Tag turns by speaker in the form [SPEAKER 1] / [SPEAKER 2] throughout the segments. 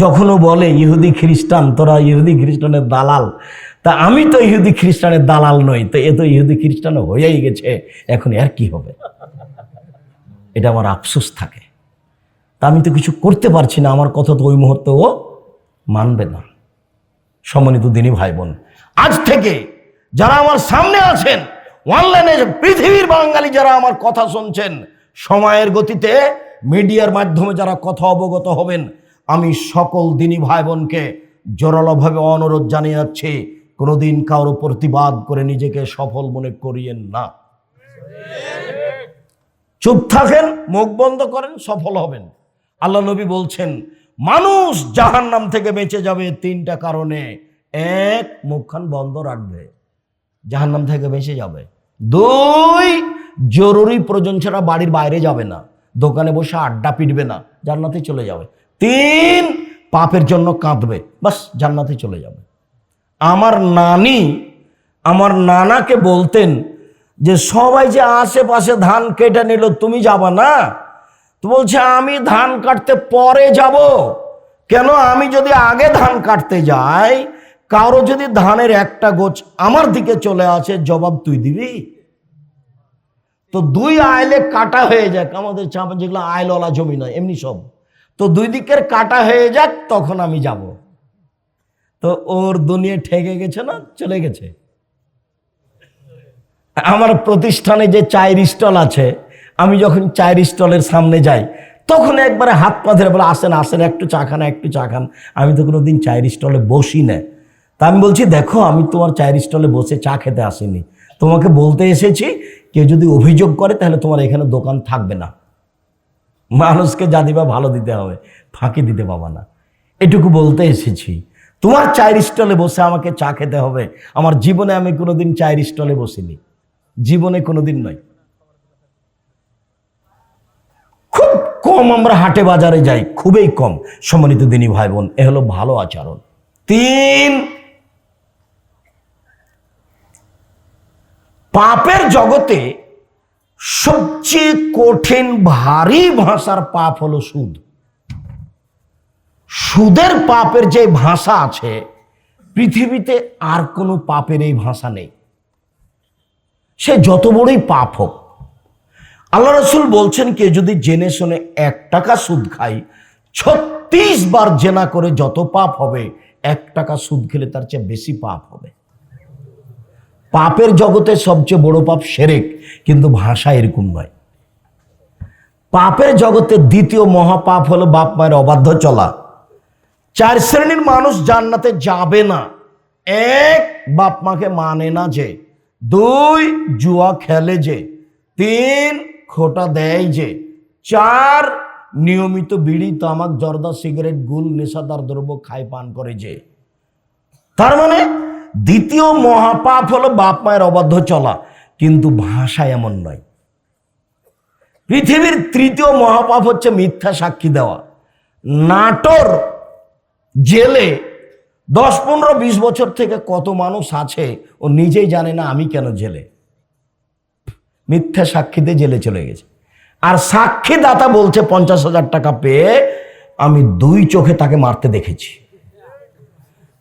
[SPEAKER 1] যখনও বলে, ইহুদি খ্রিস্টান, তোরা ইহুদি খ্রিস্টানের দালাল। তা আমি তো ইহুদি খ্রিস্টানের দালাল নই, তো এ তো ইহুদি খ্রিস্টান হয়েই গেছে, এখন আর কি হবে? এটা আমার আফসোস থাকে। তা আমি তো কিছু করতে পারছি না, আমার কথা তো ওই মুহূর্তে ও মানবে না। সম্মানিত দিনী ভাই বোন আজ থেকে যারা আমার সামনে আছেন, অনলাইনে পৃথিবীর বাঙালি যারা আমার কথা শুনছেন, সময়ের গতিতে মিডিয়ার মাধ্যমে যারা কথা অবগত হবেন আমি সকল দিনী ভাই বোনকে জোরালোভাবে অনুরোধ জানিয়ে যাচ্ছি কোনোদিন কারও প্রতিবাদ করে নিজেকে সফল মনে করিয়েন না। চুপ থাকেন, মুখ বন্ধ করেন, সফল হবেন। আল্লাহ নবী বলছেন, মানুষ জাহান নাম থেকে বেঁচে যাবে তিনটা কারণে। এক, মুখখান বন্ধ রাখবে জাহান নাম থেকে বেঁচে যাবে। দুই, জরুরি প্রয়োজন ছাড়া বাড়ির বাইরে যাবে না, দোকানে বসে আড্ডা পিটবে না, জান্নাতে চলে যাবে। তিন পাপের জন্য কাঁদবে। বাস, জান্নাতে চলে যাবে। আমার নানি আমার নানাকে বলতেন যে, সবাই যে আশেপাশে ধান কেটে নিল, তুমি যাবা না? তো বলছে, আমি ধান কাটতে পরে যাব। কেন? আমি যদি আগে ধান কাটতে যাই, কারও যদি ধানের একটা গোছ আমার দিকে চলে আসে, জবাব তুই দিবি? তো দুই আইলে কাটা হয়ে যাক আমাদের চাপা যেগুলো আইলওয়ালা জমি নয়, এমনি সব। তো দুই দিকের কাটা হয়ে যাক, তখন আমি যাব। তো ওর দুনিয়া ঠেকে গেছে না, চলে গেছে? আমার প্রতিষ্ঠানে যে চায়ের স্টল আছে, আমি যখন চায়ের স্টলের সামনে যাই, তখন একবারে হাত পা ধরে বলে, আসেন আসেন, একটু চা খান, একটু চা খান। আমি তো কোনো দিন চায়ের স্টলে বসি না। তা আমি বলছি, দেখো, আমি তোমার চায়ের স্টলে বসে চা খেতে আসিনি। তোমাকে বলতে এসেছি, কেউ যদি অভিযোগ করে, তাহলে তোমার এখানে দোকান থাকবে না। মানুষকে যা দিবা ভালো দিতে হবে, ফাঁকি দিতে পাবা না। এটুকু বলতে এসেছি। তোমার চায়ের স্টলে বসে আমাকে চা খেতে হবে। আমার জীবনে আমি কোনোদিন চায়ের স্টলে বসিনি। জীবনে কোনোদিন নয়। খুব কম আমরা হাটে বাজারে যাই, খুবই কম। সম্মানিত দিনী ভাই বোন এ হলো ভালো আচরণ। তিন, পাপের জগতে সবচেয়ে কঠিন, ভারী ভাষার পাপ হলো সুদ। সুদের পাপের যে ভাষা আছে, পৃথিবীতে আর কোনো পাপের এই ভাষা নেই। সে যত বড়ই পাপ হোক, আল্লাহ রসুল বলছেন কে, যদি জেনে শুনে এক টাকা সুদ খাই, ছত্রিশ বার জেনা করে যত পাপ হবে, এক টাকা সুদ খেলে তার চেয়ে বেশি পাপ হবে। পাপের জগতে সবচেয়ে বড় পাপ সেরেক, কিন্তু ভাষা এরকম নয়। পাপের জগতে দ্বিতীয় মহাপাপ হলো বাপ মায়ের অবাধ্য চলা। চার শ্রেণির মানুষ জান্নাতে যাবে না। এক, বাপ মাকে মানে না যে। দুই, জুয়া খেলে যে। তিন, খোটা দেয় যে। চার, নিয়মিত বিড়ি, তামাক, জর্দা, সিগারেট, গুল, নেশাদার দ্রব্য খায়, পান করে যে। তার মানে দ্বিতীয় মহাপাপ হলো বাপ মায়ের অবাধ্য চলা। কিন্তু ভাষা এমন নয়। পৃথিবীর তৃতীয় মহাপাপ হচ্ছে মিথ্যা সাক্ষী দেওয়া। নাটোর জেলে দশ, পনেরো, বিশ বছর থেকে কত মানুষ আছে, ও নিজেই জানে না আমি কেন জেলে। মিথ্যা সাক্ষীতে জেলে চলে গেছে। আর সাক্ষী দাতা বলছে, পঞ্চাশ হাজার টাকা পেয়ে আমি দুই চোখে তাকে মারতে দেখেছি।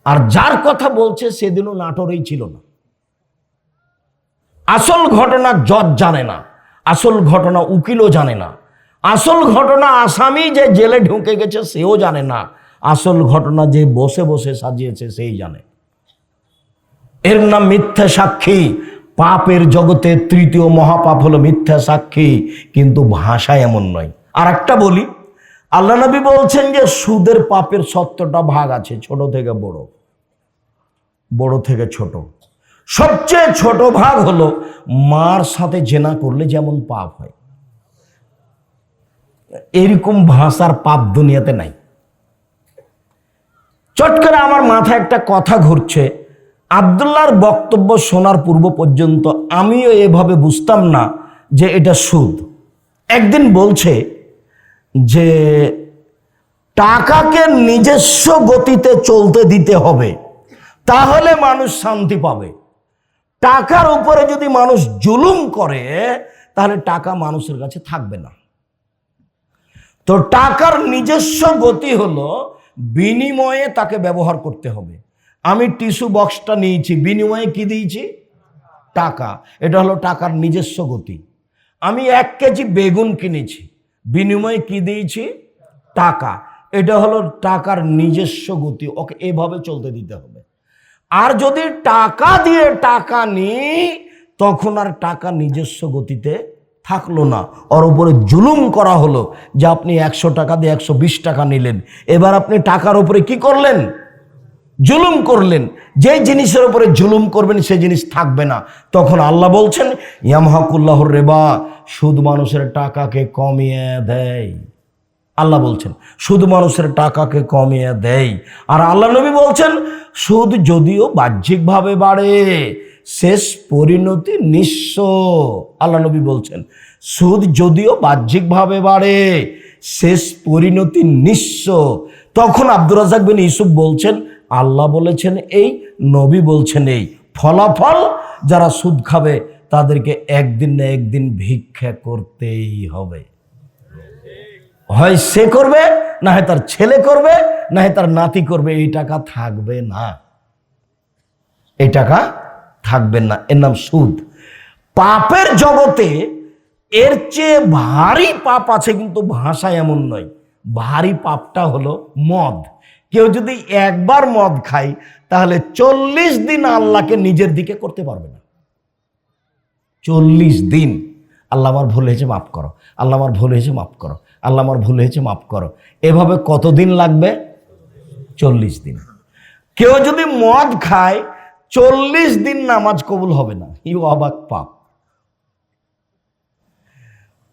[SPEAKER 1] আর যার কথা বলছে সেদিনও নাটোরেই ছিল না। আসল ঘটনা জজ জানে না, আসল ঘটনা উকিলও জানে না, আসল ঘটনা আসামি যে জেলে ঢুকে গেছে সেও জানে না, আসল ঘটনা যে বসে বসে সাজিয়েছে সেই জানে। এর নাম মিথ্যা সাক্ষী, পাপের জগতে তৃতীয় মহাপাপ হলো মিথ্যা সাক্ষী, কিন্তু ভাষা এমন নয়। আর একটা বলি, আল্লাহ নবী বলছেন যে সুদের পাপের সত্যটা ভাগ আছে, ছোট থেকে বড়। বড় থেকে ছোট। সবচেয়ে ছোট ভাগ হলো মার সাথে জেনা করলে যেমন পাপ হয়। এরকম ভাষার পাপ দুনিয়াতে নাই। চট করে আমার মাথায় একটা কথা ঘুরছে। আবদুল্লাহর বক্তব্য শোনার পূর্ব পর্যন্ত আমিও এভাবে বুঝতাম না যে এটা সুদ। একদিন বলছে যে, টাকাকে নিজস্ব গতিতে চলতে দিতে হবে। তাহলে মানুষ শান্তি পাবে। টাকার উপরে যদি মানুষ জুলুম করে, তাহলে টাকা মানুষের কাছে থাকবে না। তো টাকার নিজস্ব গতি হলো, বিনিময়ে তাকে ব্যবহার করতে হবে। আমি টিস্যু বক্সটা নিয়েছি, বিনিময়ে কি দিয়েছি? টাকা। এটা হলো টাকার নিজস্ব গতি। আমি এক কেজি বেগুন কিনেছি, বিনিময়ে কি দিয়েছি? টাকা। এটা হলো টাকার নিজস্ব গতি। ওকে এভাবে চলতে দিতে হবে। আর যদি টাকা দিয়ে টাকা নিই, তখন আর টাকা নিজস্ব গতিতে থাকল না। ওর উপরে জুলুম করা হলো যে আপনি একশো টাকা দিয়ে একশো বিশ টাকা নিলেন। এবার আপনি টাকার উপরে কি করলেন? জুলুম করলেন। যে জিনিসের উপরে জুলুম করবেন, সে জিনিস থাকবে না। তখন আল্লাহ বলছেন, ইয়ামহাকুল্লাহর রেবা, সুদ মানুষের টাকাকে কমিয়ে দেয়। আল্লাহ বলছেন, সুদ মানুষের টাকাকে কমিয়ে দেয়। আর আল্লাহ নবী বলছেন, সুদ যদিও বাহ্যিকভাবে বাড়ে, শেষ পরিণতি নিঃস্ব। আল্লাহ নবী বলছেন, সুদ যদিও বাহ্যিকভাবে বাড়ে, শেষ পরিণতি নিঃস্ব। তখন আব্দুর রাজাক বিন ইউসুফ বলছেন, আল্লাহ বলেছেন এই, নবী বলছেন এই। ফলাফল, যারা সুদ খাবে, তাদেরকে একদিন না একদিন ভিক্ষা করতেই হবে। হয় সে করবে, না হয় তার ছেলে করবে, না হয় তার নাতি করবে, এই টাকা থাকবে না। এই টাকা থাকবে না। এর নাম সুদ। পাপের জগতে এর চেয়ে ভারী পাপ আছে কিন্তু ভাষা এমন নয়। ভারী পাপটা হলো মদ। কেউ যদি একবার মদ খায়, তাহলে চল্লিশ দিন আল্লাহকে নিজের দিকে করতে পারবে না। চল্লিশ দিন। আল্লাহ আমার ভুল হয়েছে, মাফ করো। আল্লাহ আমার ভুল হয়েছে, মাফ করো। আল্লাহ আমার ভুল হয়েছে, মাফ করো। এভাবে কতদিন লাগবে? চল্লিশ দিন। কেউ যদি মদ খায়, চল্লিশ দিন নামাজ কবুল হবে না। ইউ অবাক পাপ।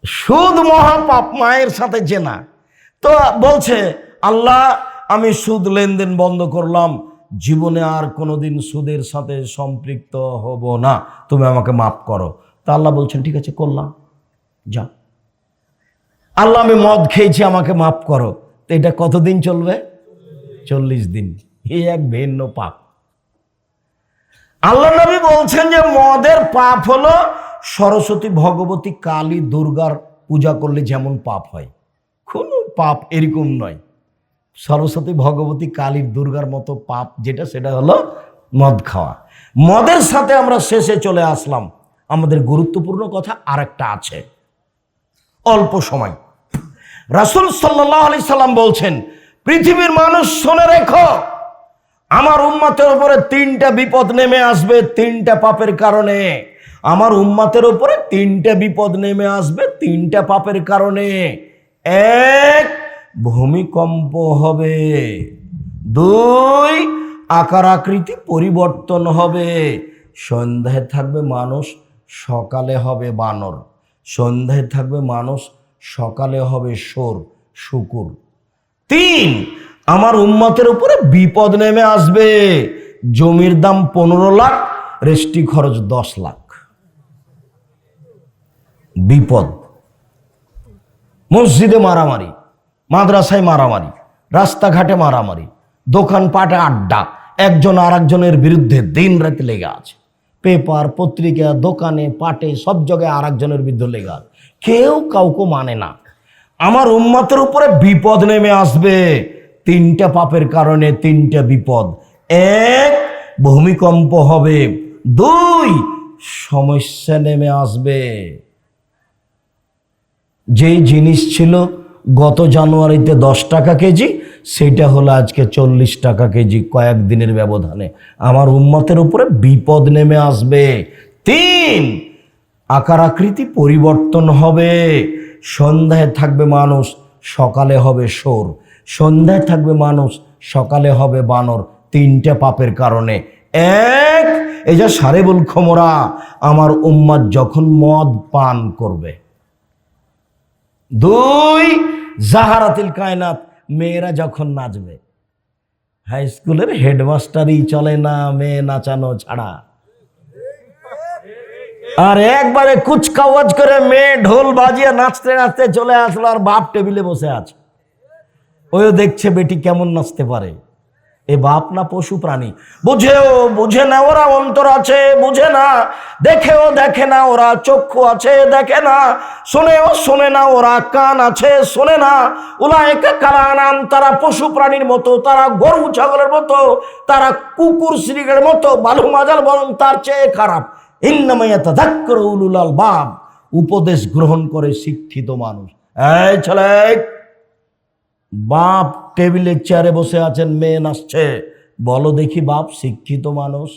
[SPEAKER 1] সুদ মহাপাপ মায়ের সাথে জেনা। তো বলছে, আল্লাহ, আমি সুদ লেনদেন বন্ধ করলাম। জীবনে আর কোনোদিন সুদের সাথে সম্পৃক্ত হব না। তুমি আমাকে মাফ করো। তা আল্লাহ বলছেন, ঠিক আছে, করলাম। যা আল্লাহ, আমি মদ খেয়েছি, আমাকে মাফ করো। তো এটা কতদিন চলবে? চল্লিশ দিন। এ এক ভিন্ন পাপ। আল্লাহ নবী বলছেন যে, মদের পাপ হলো সরস্বতী ভগবতী কালী দুর্গার পূজা করলে যেমন পাপ হয়। কোনো পাপ এরকম নয়। সরস্বতী ভগবতী কালীর দুর্গার মতো পাপ যেটা, সেটা হলো মদ খাওয়া। মদের সাথে আমরা শেষে চলে আসলাম। আমাদের গুরুত্বপূর্ণ কথা আর একটা আছে। অল্প সময়। রাসুল সাল্লাহ আলি সাল্লাম বলছেন, পৃথিবীর মানুষ শোনে রেখো, আমার উম্মাতের উপরে তিনটা বিপদ নেমে আসবে তিনটা পাপের কারণে। আমার উম্মাতের উপরে তিনটা বিপদ নেমে আসবে তিনটা পাপের কারণে। এক, ভূমিকম্প হবে। দুই, আকার আকৃতি পরিবর্তন হবে। সন্ধ্যায় থাকবে মানুষ সকালে হবে বানর, সন্ধ্যায় থাকবে মানুষ, সকালে হবে সোর শুকুর। তিন, আমার উম্মতের উপরে বিপদ নেমে আসবে। জমির দাম পনেরো লাখ রেস্টি খরচ দশ লাখ। বিপদ। মসজিদে মারামারি, মাদ্রাসায় মারামারি, রাস্তাঘাটে মারামারি, দোকানপাটে আড্ডা, একজন আর একজনের বিরুদ্ধে দিন রাতে লেগে আছে। পেপার, পত্রিকা, দোকানে, পাটে, সব জায়গায় আর একজনের বিরুদ্ধে লেগে কেউ কাউকে মানে না। আমার উম্মতের উপরে বিপদ নেমে আসবে। তিনটা পাপের কারণে তিনটা বিপদ। এক, ভূমিকম্প হবে। দুই, সমস্যা নেমে আসবে। যেই জিনিস ছিল গত জানুয়ারিতে দশ টাকা কেজি সেটা হলো আজকে চল্লিশ টাকা কেজি কয়েকদিনের ব্যবধানে। আমার উম্মতের উপরে বিপদ নেমে আসবে। তিন, আকার আকৃতি পরিবর্তন হবে। সন্ধ্যায় থাকবে মানুষ, সকালে হবে সোর সন্ধ্যায় থাকবে মানুষ, সকালে হবে বানর। তিনটে পাপের কারণে। এক, এই যে সারেবুল খমরা আমার উম্মাদ যখন মদ পান করবে। দুই, জাহারাতিল কায়নাত মেয়েরা যখন নাচবে। হাই স্কুলের হেডমাস্টারই চলে না, মেয়ে নাচানো ছাড়া। আর একবারে কুচকাওয়াজ করে মেয়ে ঢোল বাজিয়ে নাচতে নাচতে চলে আসলো আর বাপ টেবিলে বসে আছে। ওইও দেখছে বেটি কেমন নাচতে পারে। এ বাপ না পশু প্রাণী। বুঝেও বুঝে না ওরা অন্তর আছে, বুঝে না। দেখেও দেখে না ওরা চক্ষু আছে, দেখে না। শোনেও শোনে না ওরা কান আছে, শোনে না। ওলা একে কারা নাম তারা পশু প্রাণীর মতো, তারা গরু ছাগলের মতো, তারা কুকুর শ্রীগের মতো, বালু মাজাল বরং তার চেয়ে খারাপ। ইন্নামাইয়া তাদাক্কর উলুলাল বাপ উপদেশ গ্রহণ করে শিক্ষিত মানুষ। এই ছেলে বাপ টেবিলের চেয়ারে বসে আছেন, মেয়ে নাচছে। বলো দেখি বাপ, শিক্ষিত মানুষ।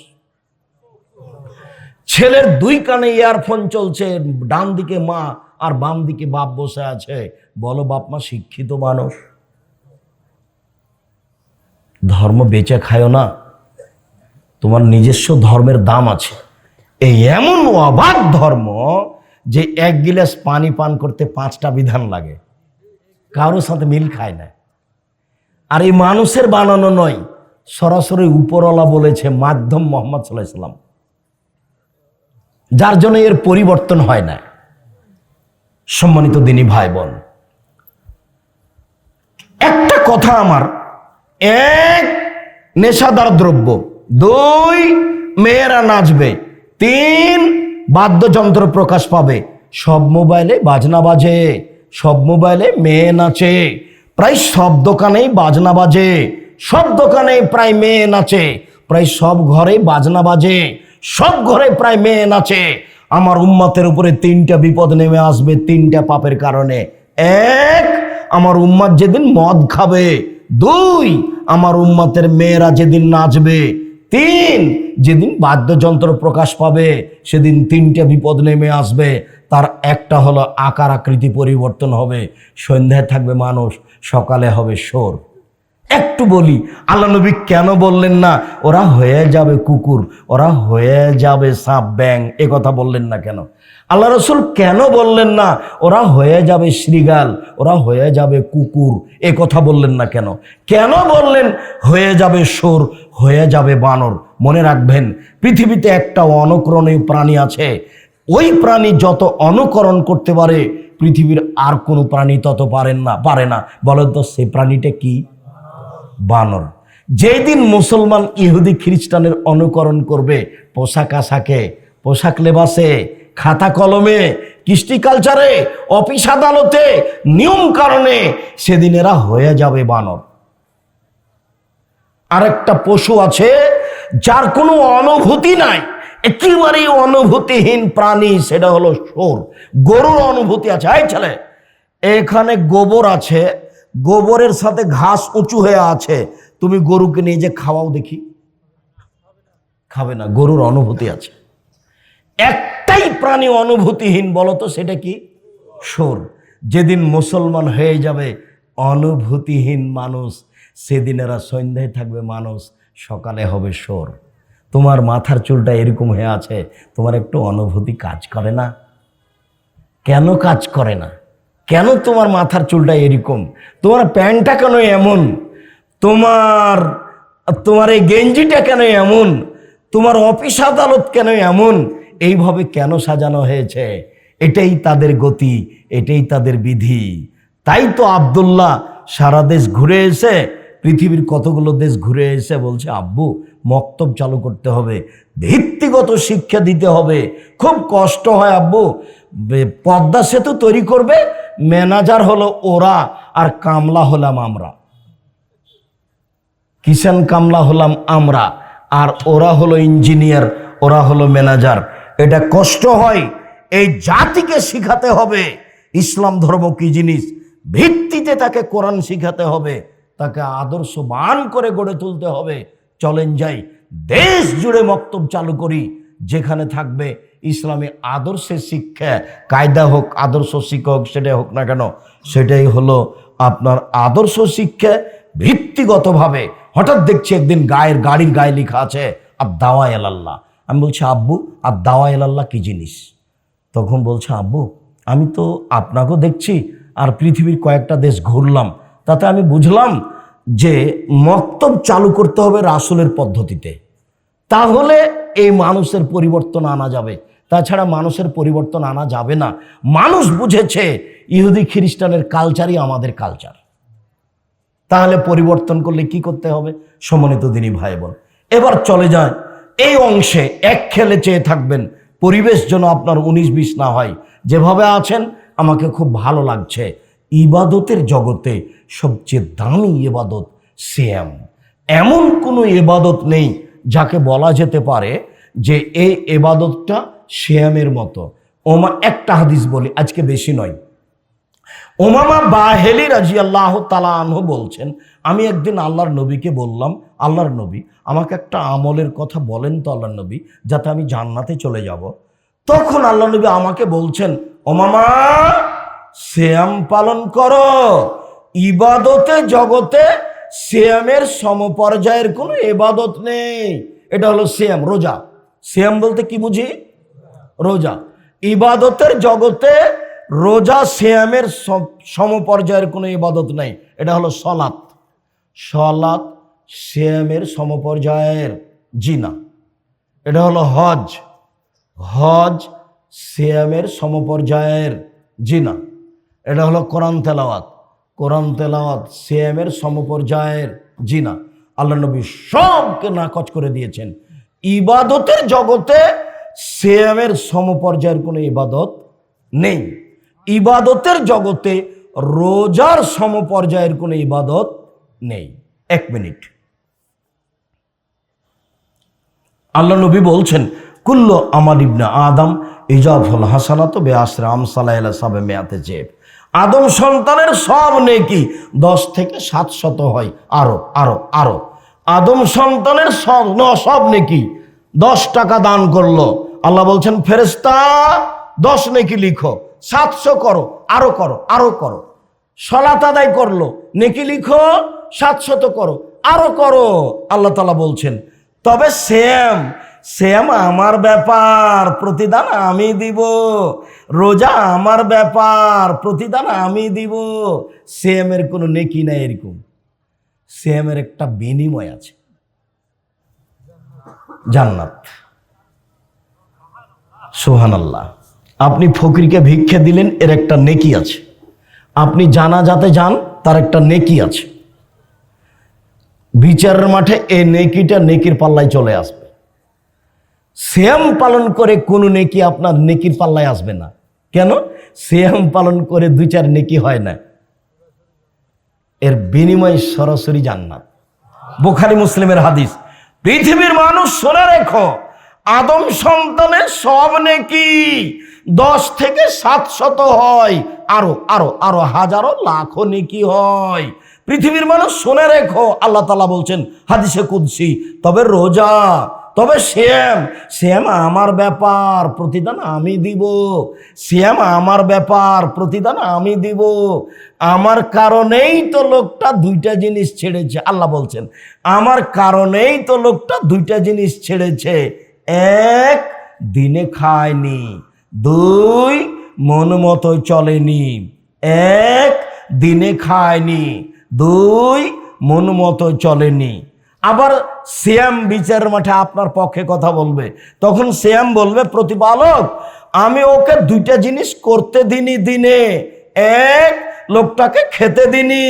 [SPEAKER 1] ছেলের দুই কানে ইয়ারফোন চলছে, ডান দিকে মা আর বাম দিকে বাপ বসে আছে। বলো বাপ মা, শিক্ষিত মানুষ। ধর্ম বেচে খায়ও না। তোমার নিজস্ব ধর্মের দাম আছে। এই এমন অবাক ধর্ম যে এক গিলাস পানি পান করতে পাঁচটা বিধান লাগে। কারোর সাথে মিল খায় না। আর এই মানুষের বানানো নয়, সরাসরি উপরওয়ালা বলেছে মাধ্যম মোহাম্মদ সাল্লাহ যার জন্য এর পরিবর্তন হয় না। সম্মানিত দিনী ভাই বোন একটা কথা আমার, এক নেশাদার দ্রব্য, দুই মেয়েরা নাচবে, তিন বাদ্যযন্ত্র প্রকাশ পাবে, সব মোবাইলে বাজনা বাজে। সব মোবাইলে মেয়ে নাচে। প্রায় সব দোকানেই বাজনা বাজে। সব দোকানেই প্রায় মেয়ে নাচে। প্রায় সব ঘরে বাজনা বাজে। সব ঘরে প্রায় মেয়ে নাচে। আমার উম্মতের উপরে তিনটা বিপদ নেমে আসবে তিনটা পাপের কারণে। এক, আমার উম্মাদ যেদিন মদ খাবে। দুই, আমার উম্মাতের মেয়েরা যেদিন নাচবে। তিন, যেদিন বাদ্যযন্ত্র প্রকাশ পাবে, সেদিন তিনটে বিপদ নেমে আসবে। তার একটা হলো আকার আকৃতি পরিবর্তন হবে, সন্ধ্যায় থাকবে মানুষ, সকালে হবে সোর একটু বলি, আল্লাহ নবী কেন বললেন না, ওরা হয়ে যাবে কুকুর, ওরা হয়ে যাবে সাপ ব্যাং এ কথা বললেন না কেন? আল্লাহ রসুল কেন বললেন না, ওরা হয়ে যাবে শ্রীগাল ওরা হয়ে যাবে কুকুর, এ কথা বললেন না কেন? কেন বললেন হয়ে যাবে সোর হয়ে যাবে বানর? মনে রাখবেন, পৃথিবীতে একটা অনুকরণীয় প্রাণী আছে ওই প্রাণী যত অনুকরণ করতে পারে, পৃথিবীর আর কোনো প্রাণী তত পারেন না, পারে না। বলেন তো সেই প্রাণীটা কি? বানর। যেই দিন মুসলমান ইহুদি খ্রিস্টানের অনুকরণ করবে, পোশাক আশাকে, পোশাক লেবাসে, খাতা কলমে, কৃষ্টি কালচারে, অফিস আদালতে, নিয়ম কারণে, সেদিন এরা হয়ে যাবে বানর। আরেকটা পশু আছে, যার কোনো অনুভূতি নাই। একেবারেই অনুভূতিহীন প্রাণী, সেটা হলো সোর গরুর অনুভূতি আছে। এই ছেলে, এখানে গোবর আছে, গোবরের সাথে ঘাস উঁচু হয়ে আছে। তুমি গরুকে নিয়ে যে খাওয়াও দেখি। খাবে না, গরুর অনুভূতি আছে। একটাই প্রাণী অনুভূতিহীন, বলো তো, সেটা কি? সোর যেদিন মুসলমান হয়ে যাবে, অনুভূতিহীন মানুষ, সেদিন এরা সন্ধ্যায় থাকবে মানুষ, সকালে হবে সোর তোমার মাথার চুলটা এরকম হয়ে আছে, তোমার একটু অনুভূতি কাজ করে না? কেন কাজ করে না? কেন তোমার মাথার চুলটা এরকম? তোমার প্যান্টটা কেন এমন? তোমার তোমার এই গেঞ্জিটা কেন এমন? তোমার অফিস আদালত কেন এমন? এইভাবে কেন সাজানো হয়েছে? এটাই তাদের গতি, এটাই তাদের বিধি। তাই তো আবদুল্লাহ সারা দেশ ঘুরে এসে, পৃথিবীর কতগুলো দেশ ঘুরে এসে বলছে, আব্বু মক্তব চালু করতে হবে। ভিত্তিগত শিক্ষা দিতে হবে। খুব কষ্ট হয় আব্বু। পদ্মা সেতু তৈরি করবে, ম্যানেজার হলো ওরা আর কামলা হলাম আমরা। কিষান কামলা হলাম আমরা আর ওরা হলো ইঞ্জিনিয়ার, ওরা হলো ম্যানেজার। এটা কষ্ট হয়, এই জাতিকে শিখাতে হবে। ইসলাম ধর্ম কি জিনিস? ভিত্তিতে তাকে কোরআন শিখাতে হবে। তাকে আদর্শবান করে গড়ে তুলতে হবে। চলেন যাই। দেশ জুড়ে মক্তব চালু করি, যেখানে থাকবে ইসলামী আদর্শের শিক্ষা। কায়দা হোক, আদর্শ শিক্ষা হোক সেটাই হোক না কেন, সেটাই হলো আপনার আদর্শ শিক্ষা ভিত্তিগতভাবে। হঠাৎ দেখছি একদিন গায়ের গাড়ির গায়ে লেখা আছে আর দাওয়া এলাল্লাহ আমি বলছি, আব্বু আর দাওয়া এলাল্লাহ কি জিনিস? তখন বলছে, আব্বু, আমি তো আপনাকেও দেখছি, আর পৃথিবীর কয়েকটা দেশ ঘুরলাম। তাতে আমি বুঝলাম যে মক্তব চালু করতে হবে রাসুলের পদ্ধতিতে। তাহলে এই মানুষের পরিবর্তন আনা যাবে। তাছাড়া মানুষের পরিবর্তন আনা যাবে না। মানুষ বুঝেছে ইহুদি খ্রিস্টানের কালচারই আমাদের কালচার তাহলে পরিবর্তন করলে কি করতে হবে? সমন্বিত দিনী ভাই বোন এবার চলে যায় এই অংশে এক খেলে চেয়ে থাকবেন, পরিবেশ যেন আপনার উনিশ বিশ না হয়। যেভাবে আছেন, আমাকে খুব ভালো লাগছে। ইবাদতের জগতে সবচেয়ে দামি ইবাদত সিয়াম। এমন কোনো এবাদত নেই যাকে বলা যেতে পারে যে এই এবাদতটা শ্যামের মতো। ওমা একটা হাদিস বলি, আজকে বেশি নয়। ওমামা বাহেলি রাজি আল্লাহ তালা আনহু বলছেন, আমি একদিন আল্লাহর নবীকে বললাম, আল্লাহর নবী, আমাকে একটা আমলের কথা বলেন তো আল্লাহর নবী, যাতে আমি জান্নাতে চলে যাব। তখন আল্লাহ নবী আমাকে বলছেন, ওমামা শ্যাম পালন করো। ইবাদতে, জগতে শ্যামের সমপর্যায়ের কোনো ইবাদত নেই। এটা হলো শ্যাম, রোজা। শ্যাম বলতে কি বুঝি? রোজা। ইবাদতের জগতে রোজা শ্যামের সমপর্যায়ের কোনো ইবাদত নেই। এটা হলো সলাৎ। সলাৎ শ্যামের সমপর্যায়ের জিনা। এটা হলো হজ। হজ শ্যামের সমপর্যায়ের জিনা। এটা হলো কোরআন তেলাওয়াত। কোরআন তেলাওয়াত শ্যামের সমপর্যায়ের জিনা। আল্লাহ নবী সবকে নাকচ করে দিয়েছেন। ইবাদতের জগতে শ্যামের সমপর্যায়ের কোনো ইবাদত নেই। ইবাদতের জগতে রোজার সমপর্যায়ের কোনো ইবাদত নেই। এক মিনিট। আল্লাহ নবী বলছেন, কুল্ল আমার ইবনা আদম ইজাফুল হাসানাত বে আশ্রে আমসালাহ সাবে মেয়াতে চেপ আদম সন্তানের সব নেকি দশ থেকে সাত শত হয়। আরও আরও আরও। আদম সন্তানের সব ন, সব নেকি। দশ টাকা দান করল। আল্লাহ বলছেন ফেরেস্তা দশ নেকি লিখো। সাতশো করো, আরও করো আরও করো। সলাত আদায় করল। নেকি লিখো সাতশত করো, আরও করো। আল্লাহ তালা বলছেন, তবে সেম সেম আমার ব্যাপার, প্রতিদান আমি দিব। রোজা আমার ব্যাপার, প্রতিদান আমি দিব। সেমের কোনো নেকি নাই এরকম। সেমের একটা বিনিময় আছে। জান্নাত। সোহান আল্লাহ আপনি ফকিরকে ভিক্ষে দিলেন, এর একটা নেকি আছে। আপনি জানা যাতে যান, তার একটা নেকি আছে। বিচারের মাঠে এই নেকিটা নেকির পাল্লায় চলে আসবে। শ্যাম পালন করে কোনো নেকি আপনার নেকির পাল্লায় আসবে না। কেন? শ্যাম পালন করে দুই চার নেকি হয় না। এর বিনিময় সরাসরি জান্নাত। বুখারি মুসলিমের হাদিস, পৃথিবীর মানুষ শোনা রেখো, আদম সন্তানের সব নেকি দশ থেকে সাতশত হয়, আরও আরও আরও হাজারো লাখো নেকি হয়। পৃথিবীর মানুষ শুনে রেখো, আল্লাহ তালা বলছেন হাদিসে কুদসি, তবে রোজা তবে শ্যাম শ্যাম আমার ব্যাপার প্রতিদান আমি দিব। শ্যাম আমার ব্যাপার প্রতিদান আমি দিব। আমার কারণেই তো লোকটা দুইটা জিনিস ছেড়েছে, আল্লাহ বলছেন। আমার কারণেই তো লোকটা দুইটা জিনিস ছেড়েছে। এক, দিনে খায়নি। দুই, মন মতো চলেনি। এক, দিনে খায়নি। দুই, মন মতো চলেনি। আবার শ্যাম বিচারের মাঠে আপনার পক্ষে কথা বলবে। তখন শ্যাম বলবে, প্রতিপালক, আমি ওকে দুইটা জিনিস করতে দিনি দিনে। এক, লোকটাকে খেতে দিনি।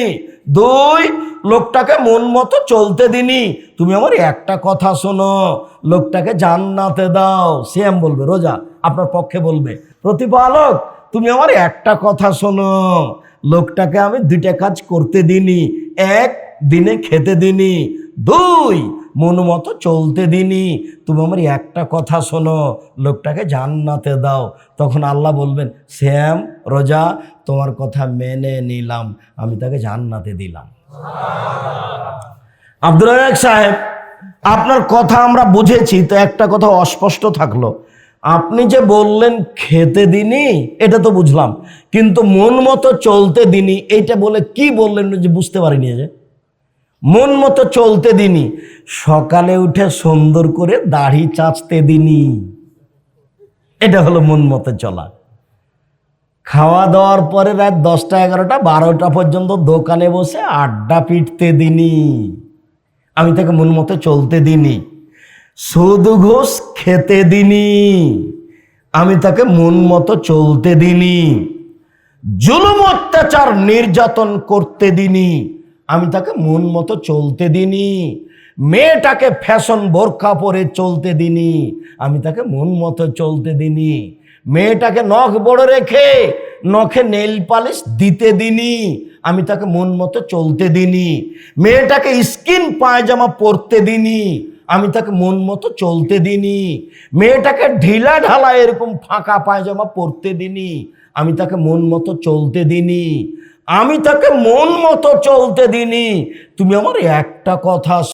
[SPEAKER 1] দুই, লোকটাকে মন মতো চলতে দিনি। তুমি আমার একটা কথা শোনো, লোকটাকে জান্নাতে দাও। শ্যাম বলবে, রোজা আপনার পক্ষে বলবে। প্রতিপালক, তুমি আমার একটা কথা শোনো, লোকটাকে আমি দুইটা কাজ করতে দিনি। এক দিনে খেতে দিনি, দুই মন মতো চলতে দিনি। তুমি আমার একটা কথা শোনো, লোকটাকে জান্নাতে দাও। তখন আল্লাহ বলবেন, শ্যাম, রোজা, তোমার কথা মেনে নিলাম, আমি তাকে জান্নাতে দিলাম। আব্দুল সাহেব, আপনার কথা আমরা বুঝেছি, তো একটা কথা অস্পষ্ট থাকল। আপনি যে বললেন, খেতে দিনি এটা তো বুঝলাম। কিন্তু মন মতো চলতে দিনি, এইটা বলে কি বললেন যে বুঝতে পারিনি যে? মন মতো চলতে দিনি। সকালে উঠে সুন্দর করে দাড়ি চাচতে দিনি। এটা হলো মন মতো চলা। খাওয়া দাওয়ার পরে রাত দশটা, এগারোটা, বারোটা পর্যন্ত দোকানে বসে আড্ডা পিটতে দিনি। আমি তাকে মন মতো চলতে দিনি। সুদ ঘোষ খেতে দিনি। আমি তাকে মন মতো চলতে দিনি। জুলুম অত্যাচার নির্যাতন করতে দিনি। আমি তাকে মন মতো চলতে দিনি মেয়েটাকে ফ্যাশন বোরখা পরে চলতে দিনি আমি তাকে মন মতো চলতে দিনি মেয়েটাকে নখ বড় রেখে নখে নেল পালিশ দিতে দিনি আমি তাকে মন মতো চলতে দিনি মেয়েটাকে স্কিন পায়জামা পরতে দিনি আমি তাকে মন মতো চলতে দিনি মেয়েটাকে ঢিলা ঢালা এরকম ফাঁকা পায়জামা পরতে দিনি আমি তাকে মন মতো চলতে দিনি আমি তাকে মন মতো চলতে দিনি তুমি আমার একটা কথা